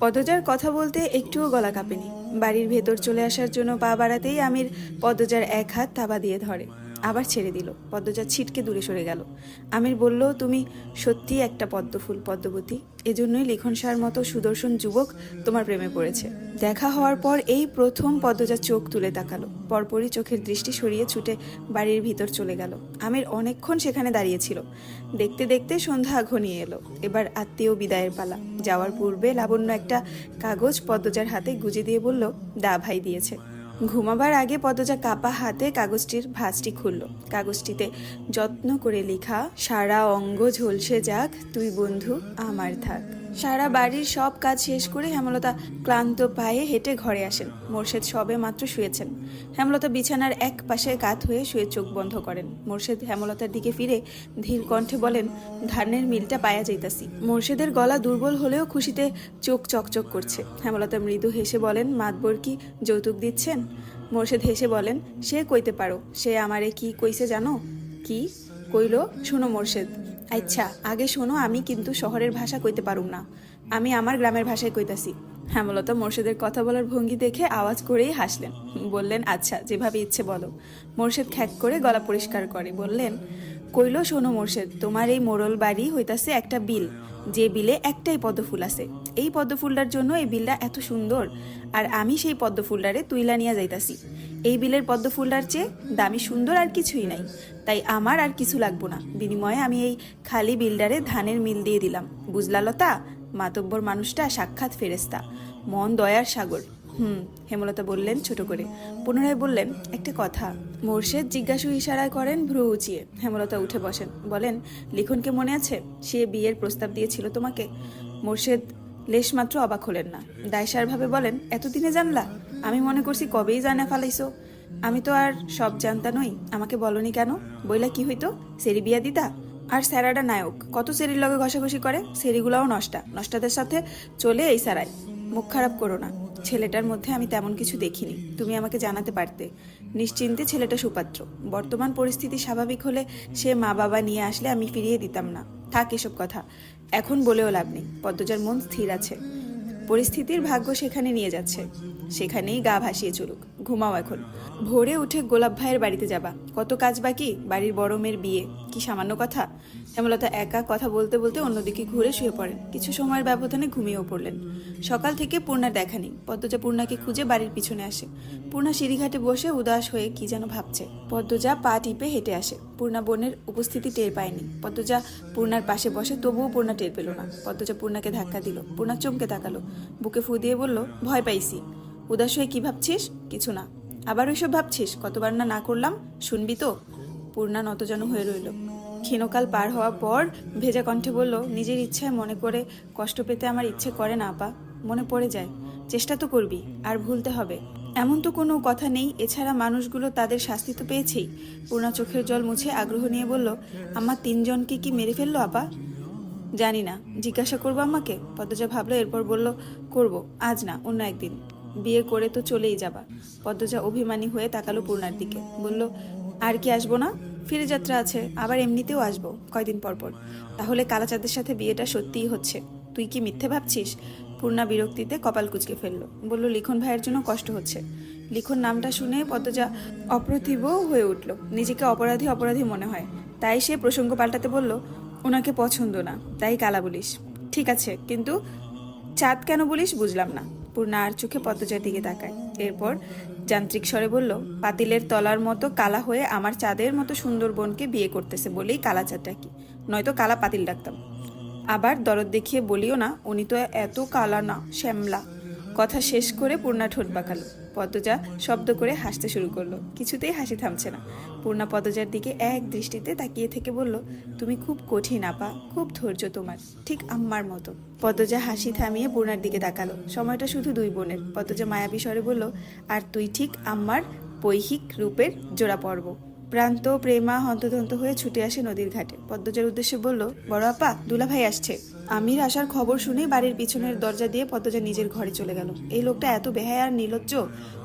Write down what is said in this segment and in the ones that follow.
পদজার কথা বলতে একটুও গলা কাঁপেনি। বাড়ির ভেতর চলে আসার জন্য পা বাড়াতেই আমির পদজার এক হাত থাবা দিয়ে ধরে। আবার ছেড়ে দিল। পদ্মজা ছিটকে দূরে সরে গেল। আমির বলল, তুমি সত্যি একটা পদ্মফুল, পদ্মবতী। এজন্যই লিখন সার মতো সুদর্শন যুবক তোমার প্রেমে পড়েছে। দেখা হওয়ার পর এই প্রথম পদ্মজা চোখ তুলে তাকালো। পরপরই চোখের দৃষ্টি সরিয়ে ছুটে বাড়ির ভিতর চলে গেল। আমির অনেকক্ষণ সেখানে দাঁড়িয়েছিল দেখতে দেখতে সন্ধ্যা ঘনিয়ে এলো। এবার আত্মীয় বিদায়ের পালা। যাওয়ার পূর্বে লাবণ্য একটা কাগজ পদ্মজার হাতে গুজে দিয়ে বলল, দা ভাই দিয়েছে। ঘুমাবার আগে পদজা কাপা হাতে কাগজটির ভাঁজটি খুলল। কাগজটিতে যত্ন করে লেখা, সারা অঙ্গ ঝলসে যাক, তুই বন্ধু আমার থাক। সারা বাড়ির সব কাজ শেষ করে হেমলতা ক্লান্ত পায়ে হেঁটে ঘরে আসেন। মোর্শেদ সবে মাত্র শুয়েছেন। হেমলতা বিছানার এক পাশে কাত হয়ে শুয়ে চোখ বন্ধ করেন। মোর্শেদ হেমলতার দিকে ফিরে ধীর কণ্ঠে বলেন ধানের মিলটা পায়া যাইতাছি। মোর্শেদের গলা দুর্বল হলেও খুশিতে চোখ চকচক করছে। হেমলতা মৃদু হেসে বলেন, মাতবর কি যৌতুক দিচ্ছেন? মোর্শেদ হেসে বলেন, সে কইতে পারো। সে আমারে কি কইছে জানো? কি? কইল, শোনো মোর্শেদ আচ্ছা আগে শোনো, আমি কিন্তু শহরের ভাষা কইতে পারুম না। আমি আমার গ্রামের ভাষায় কইতাছি। হেমলতা মোর্শেদের কথা বলার ভঙ্গি দেখে আওয়াজ করেই হাসলেন। বললেন আচ্ছা যেভাবে ইচ্ছে বলো। মোর্শেদ খ্যাক করে গলা পরিষ্কার করে, বললেন, কইল শোনো মোর্শেদ, তোমার এই মোড়ল বাড়ি হইতাছে একটা বিল। যে বিলে একটাই পদ্মফুল আছে। এই পদ্মফুলটার জন্য এই বিলটা এত সুন্দর, আর আমি সেই পদ্মফুলটারে তুইলা নিয়ে যাইতাছি। এই বিলের পদ্মফুলটার চেয়ে দামি সুন্দর আর কিছুই নাই। তাই আমার আর কিছু লাগবো না। বিনিময়ে আমি এই খালি বিল্ডারে ধানের মিল দিয়ে দিলাম। বুঝলা লতা? মাতব্বর মানুষটা সাক্ষাৎ ফেরেস্তা মন দয়ার সাগর। হুম, হেমলতা বললেন ছোট করে। পুনরায় বললেন, একটা কথা। মোর্শেদ জিজ্ঞাসু ইশারা করেন, ভ্রু উঁচিয়ে। হেমলতা উঠে বসেন। বলেন লিখনকে মনে আছে? সে বিয়ের প্রস্তাব দিয়েছিল তোমাকে? মোর্শেদ লেশমাত্র অবাক হলেন না। দায়সারভাবে বলেন, এতদিনে জানলা? আমি মনে করছি কবেই জানা ফালাইছো। আমি তো আর সব জানতা নই, আমাকে বলনি কেন? বইলা কি হইতো? সেরি বিয়া দিতা? আর স্যারাডা নায়ক, কত সেরির লগে ঘষাঘষি করে? সেরিগুলাও নষ্টা, নষ্টাদের সাথে চলে এই স্যারাই। মুখ খারাপ করো না, ছেলেটার মধ্যে আমি তেমন কিছু দেখিনি, তুমি আমাকে জানাতে পারতে। নিশ্চিন্তে ছেলেটা সুপাত্র। বর্তমান পরিস্থিতি স্বাভাবিক হলে সে মা বাবা নিয়ে আসলে আমি ফিরিয়ে দিতাম না। থাক এসব কথা, এখন বলেও লাভ নেই, পদ্মজার মন স্থির আছে। পরিস্থিতির ভাগ্য সেখানে নিয়ে যাচ্ছে। সেখানেই গা ভাসিয়ে চলুক। ঘুমাও এখন। ভোরে উঠে গোলাপ ভাইয়ের বাড়িতে যাবা। কত কাজ বাকি? বাড়ির বড় মেয়ের বিয়ে। কি সামান্য কথা? হেমলতা একা কথা বলতে বলতে অন্যদিকে ঘুরে শুয়ে পড়েন। কিছু সময়ের ব্যবধানে ঘুমিয়েও পড়লেন। সকাল থেকে পূর্ণার দেখা নেই। পদ্মজা পূর্ণাকে খুঁজে বাড়ির পিছনে আসে। পূর্ণা সিঁড়িঘাটে বসে উদাস হয়ে কি যেন ভাবছে। পদ্মজা পা টিপে হেঁটে আসে। পূর্ণা বোনের উপস্থিতি টের পায়নি। পদ্মজা পূর্ণার পাশে বসে তবুও পূর্ণা টের পেল না। পদ্মজা পূর্ণাকে ধাক্কা দিল। পূর্ণা চমকে তাকালো। বুকে ফু দিয়ে বলল, ভয় পাইছি। উদাস হয়ে কি ভাবছিস? কিছু না। আবার ওইসব ভাবছিস? কতবার না না করলাম? শুনবি তো? পূর্ণা নতজন হয়ে রইল। ক্ষীণকাল পার হওয়ার পর ভেজা কণ্ঠে বলল, নিজের ইচ্ছায় মনে করে কষ্ট পেতে আমার ইচ্ছে করে না, আপা। মনে পড়ে যায়। চেষ্টা তো করবি, আর ভুলতে হবে। এমন তো কোনো কথা নেই, এছাড়া মানুষগুলো তাদের শাস্তি তো পেয়েছেই। পূর্ণা চোখের জল মুছে আগ্রহ নিয়ে বলল, আমার তিনজনকে কি মেরে ফেলল, আপা? জানি না, জিজ্ঞাসা করব আমাকে? পদ্মজা ভাবলো, এরপর বলল, করব, আজ না, অন্য একদিন। বিয়ে করে তো চলেই যাবা। পদ্মজা অভিমানী হয়ে তাকালো পূর্ণার দিকে। বলল, আর কি আসব না? ফিরে যাত্রা আছে, আবার এমনিতেও আসব কয়দিন পর পর। তাহলে কালাচাঁদের সাথে বিয়েটা সত্যিই হচ্ছে। তুই কি মিথ্যে ভাবছিস? পূর্ণা বিরক্তিতে কপাল কুচকে ফেলল। বলল, লিখন ভাইয়ের জন্য কষ্ট হচ্ছে। লিখন নামটা শুনে পদ্মজা অপ্রতিভ হয়ে উঠল। নিজেকে অপরাধী অপরাধী মনে হয়। তাই সে প্রসঙ্গ পাল্টাতে বলল, ওনাকে পছন্দ না, তাই কালা বলিস। ঠিক আছে, কিন্তু চাঁদ কেন বলিস বুঝলাম না। পূর্ণা আর চোখে পদ্মজার দিকে তাকায়। এরপর যান্ত্রিক স্বরে বলল, পাতিলের তলার মতো কালা হয়ে আমার চাঁদের মতো সুন্দর বোনকে বিয়ে করতেছে বলেই কালা চাঁদ ডাকি নয়তো কালা পাতিল ডাকতাম। আবার দরদ দেখিয়ে বলিও না, উনি তো এত কালা না, শ্যামলা। কথা শেষ করে পূর্ণা ঠোঁট বাঁকালো। পদ্মজা শব্দ করে হাসতে শুরু করল। কিছুতেই হাসি থামছে না। পূর্ণা পদ্মজার দিকে এক দৃষ্টিতে তাকিয়ে থেকে বলল, তুমি খুব কঠিন, আপা। খুব ধৈর্য তোমার। ঠিক আম্মার মতো। পদ্মজা হাসি থামিয়ে পূর্ণার দিকে তাকালো। সময়টা শুধু দুই বোনের। পদ্মজা মায়াবী স্বরে বলল, আর তুই ঠিক আম্মার বৈহিক রূপের জোড়া পর্ব। প্রান্ত প্রেমা হন্তদন্ত হয়ে ছুটে আসে নদীর ঘাটে। পদ্মজার উদ্দেশ্যে বলল, বড় আপা দুলা ভাই আসছে। আমির আসার খবর শুনে বাড়ির পিছনের দরজা দিয়ে পদ্মজা নিজের ঘরে চলে গেল। এই লোকটা এত বেহায় আর নির্লজ্জ,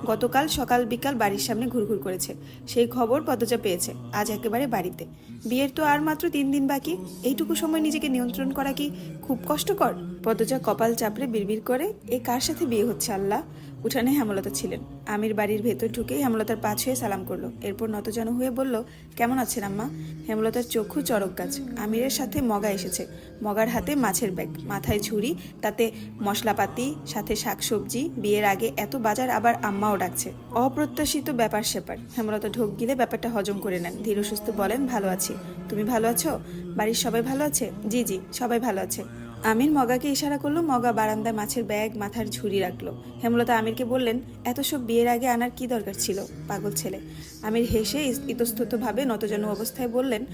গতকাল সকাল বিকাল বাড়ির সামনে ঘুরঘুর করেছে। সেই খবর পদ্মজা পেয়েছে, আজ একেবারে বাড়িতে। বিয়ের তো আর মাত্র তিন দিন বাকি, এইটুকু সময় নিজেকে নিয়ন্ত্রণ করা কি খুব কষ্টকর? পদ্মজা কপাল চাপড়ে বিড়বিড় করে, এ কার সাথে বিয়ে হচ্ছে আল্লাহ? উঠানে হেমলতা ছিলেন। আমির বাড়ির ভেতর ঢুকেই হেমলতার পা ছুঁয়ে সালাম করল। এরপর নতজানু হয়ে বলল, কেমন আছেন আম্মা? হেমলতার চক্ষু চরক গাছ। আমিরের সাথে মগা এসেছে। মগার হাতে মাছের ব্যাগ, মাথায় ঝুড়ি, তাতে মশলাপাতি, সাথে শাকসবজি, বিয়ের আগে এত বাজার আবার আম্মাও ডাকছে। অপ্রত্যাশিত ব্যাপার স্যাপার। হেমলতা ঢোক গিলে ব্যাপারটা হজম করে নেন। ধীর সুস্থ বলেন, ভালো আছি। তুমি ভালো আছো? বাড়ির সবাই ভালো আছে? জি জি, সবাই ভালো আছে। আমির মগাকে ইশারা করল মগা বারান্দায় মাছের ব্যাগ, মাথার ঝুড়ি রাখল। হেমলতা আমিরকে বললেন, এত সব বিয়ের আগে আনার কি দরকার ছিল, পাগল ছেলে? আমির হেসে ইতস্ততভাবে নতজানু অবস্থায় বললেন,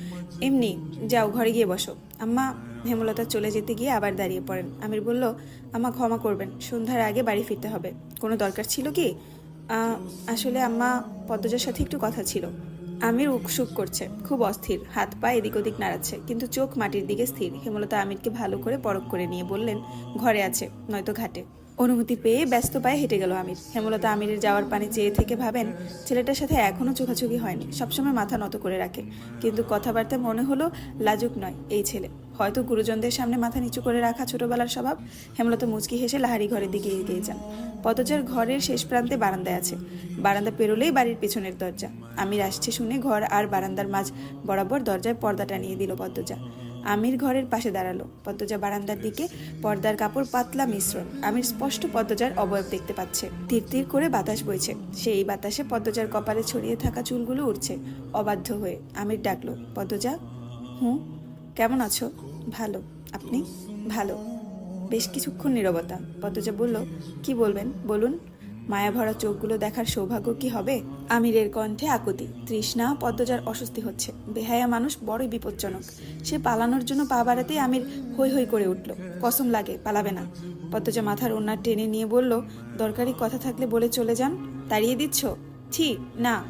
এমনি, যাও ঘরে গিয়ে বসো। আম্মা হেমলতা চলে যেতে গিয়ে আবার দাঁড়িয়ে পড়েন। আমির বলল, আম্মা ক্ষমা করবেন, সন্ধ্যার আগে বাড়ি ফিরতে হবে। কোনো দরকার ছিল কি? আসলে আম্মা পদ্মজার সাথে একটু কথা ছিল। আমির উকসুক করছে। খুব অস্থির। হাত পা এদিক ওদিক নাড়াচ্ছে, কিন্তু চোখ মাটির দিকে স্থির। হেমলতা আমিরকে ভালো করে পরখ করে নিয়ে বললেন, ঘরে আছে, নয়তো ঘাটে। অনুমতি পেয়ে ব্যস্ত পায়ে হেঁটে গেল আমির। হেমলতা আমিরের যাওয়ার পানি চেয়ে থেকে ভাবেন, ছেলেটার সাথে এখনও চোখাচোখি হয়নি, সবসময় মাথা নত করে রাখে। কিন্তু কথাবার্তা মনে হলো লাজুক নয় এই ছেলে। হয়তো গুরুজনদের সামনে মাথা নিচু করে রাখা ছোটবেলার স্বভাব। হেমলতা মুচকি হেসে লাহারি ঘরের দিকে এগিয়ে যান। পদজার ঘরের শেষ প্রান্তে বারান্দায় আছে। বারান্দা পেরোলেই বাড়ির পেছনের দরজা। আমির আসছে শুনে ঘর আর বারান্দার মাঝ বরাবর দরজায় পর্দা টানিয়ে দিল পদ্মজা। আমির ঘরের পাশে দাঁড়াল। পদ্মজা বারান্দার দিকে পর্দার কাপড় পাতলা মিশ্রণ। আমির স্পষ্ট পদ্মজার অবয়ব দেখতে পাচ্ছে। ধীর তীর করে বাতাস বইছে। সেই বাতাসে পদ্মজার কপালে ছড়িয়ে থাকা চুলগুলো উঠছে অবাধ্য হয়ে। আমির ডাকলো, পদ্মজা হুঁ কেমন আছো? ভালো। আপনি? ভালো। বেশ কিছুক্ষণ নীরবতা। পদ্মজা বলল, কি বলবেন? বলুন। মায়াভরা চোখগুলো দেখার সৌভাগ্য কি হবে? আমিরের কণ্ঠে আকুতি। তৃষ্ণা পদ্মজার অস্বস্তি হচ্ছে। বেহায়া মানুষ বড়ই বিপজ্জনক। সে পালানোর জন্য পা বাড়াতেই আমির হৈ হৈ করে উঠল। কসম লাগে, পালাবে না। পদ্মজা মাথার ওনার টেনে নিয়ে বলল, দরকারি কথা থাকলে বলে চলে যান। তাড়িয়ে দিচ্ছ? ছি, না।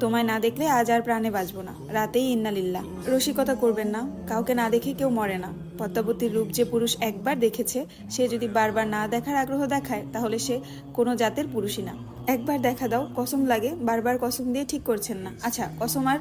তোমায় না দেখলে আজ আর প্রাণে বাঁচব না। রাতেই ইন্নালিল্লা রসিকতা করবেন না। কাউকে না দেখে কেউ মরে না। পদ্মাবতীর রূপ যে পুরুষ একবার দেখেছে, সে যদি বারবার না দেখার আগ্রহ দেখায়, তাহলে সে কোনো জাতের পুরুষই না। একবার দেখা দাও, কসম লাগে, বারবার কসম দিয়ে ঠিক করছেন না। আচ্ছা কসম আর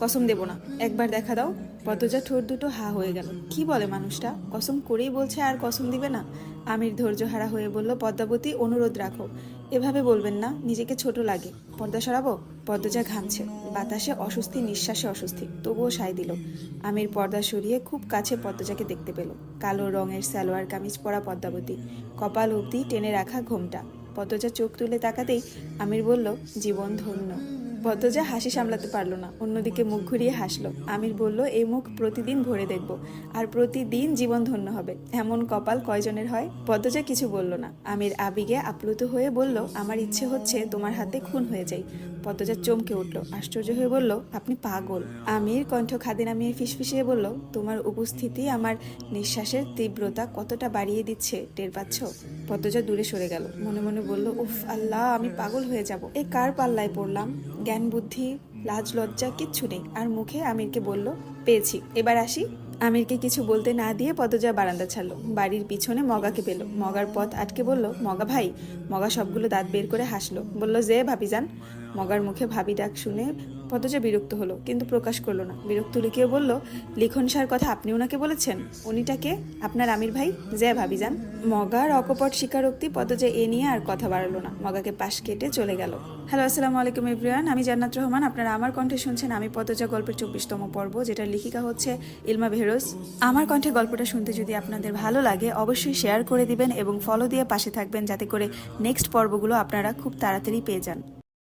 কসম দেব না। একবার দেখা দাও, পদ্মজা ঠোঁট দুটো হা হয়ে গেল। কি বলে মানুষটা? কসম করেই বলছে আর কসম দিবে না? আমির ধৈর্য হারা হয়ে বলল, পদ্মাবতী, অনুরোধ রাখো। এভাবে বলবেন না, নিজেকে ছোট লাগে। পর্দা সরাবো? পদ্মজা ঘামছে। বাতাসে অস্বস্তি, নিঃশ্বাসে অস্বস্তি। তবুও সায় দিল। আমির পর্দা সরিয়ে খুব কাছে পদ্মজাকে দেখতে পেল। কালো রঙের সালোয়ার কামিজ পরা পদ্মাবতী। কপাল অবধি টেনে রাখা ঘোমটা। পদ্মজা চোখ তুলে তাকাতেই আমির বলল, জীবন ধন্য। পদ্মজা হাসি সামলাতে পারল না, অন্যদিকে মুখ ঘুরিয়ে হাসলো। আমির বলল এই মুখ প্রতিদিন ভরে দেখব, আর প্রতিদিন জীবন ধন্য হবে। এমন কপাল কয়জনের হয়? পদ্মজা কিছু বলল না। আমির আবিগে আপ্লুত হয়ে বলল, আমার ইচ্ছে হচ্ছে তোমার হাতে খুন হয়ে যাই। পদ্মজা চমকে উঠল। আশ্চর্য হয়ে বলল, আপনি পাগল। আমির কণ্ঠ খাদে নামিয়ে ফিসফিসিয়ে বলল, তোমার উপস্থিতি আমার নিঃশ্বাসের তীব্রতা কতটা বাড়িয়ে দিচ্ছে, টের পাচ্ছ? পদ্মজা দূরে সরে গেল, মনে মনে বলল, উফ, আল্লাহ, আমি পাগল হয়ে যাব। এ কার পাল্লায় পড়লাম? জ্ঞান বুদ্ধি লাজ লজ্জা কিচ্ছু নেই। আর মুখে আমিরকে বলল, পেয়েছি, এবার আসি। আমিরকে কিছু বলতে না দিয়ে পদজা বারান্দা ছাড়লো। বাড়ির পিছনে মগাকে পেল। মগার পথ আটকে বলল, মগা ভাই। মগা সবগুলো দাঁত বের করে হাসলো। বলল, যে ভাবি যান মগার মুখে ভাবি ডাক শুনে পদজা বিরক্ত হলো, কিন্তু প্রকাশ করল না। বিরক্ত লুকিয়ে বলল, লিখন সার কথা আপনি ওনাকে বলেছেন? উনিটাকে আপনার আমির ভাই? যে ভাবি যান। মগার অকপট স্বীকারোক্তি পদজা এ নিয়ে আর কথা বাড়ালো না। মগাকে পাশ কেটে চলে গেল। হ্যালো, আসসালামু আলাইকুম ইব্রিয়ান আমি জান্নাত রহমান। আপনারা আমার কণ্ঠে শুনছেন আমি পদজা গল্পের চব্বিশতম পর্ব, যেটার লেখিকা হচ্ছে ইলমা বেহরোজ আমার কণ্ঠে গল্পটা শুনতে যদি আপনাদের ভালো লাগে, অবশ্যই শেয়ার করে দিবেন এবং ফলো দিয়ে পাশে থাকবেন, যাতে করে নেক্সট পর্বগুলো আপনারা খুব তাড়াতাড়ি পেয়ে যান।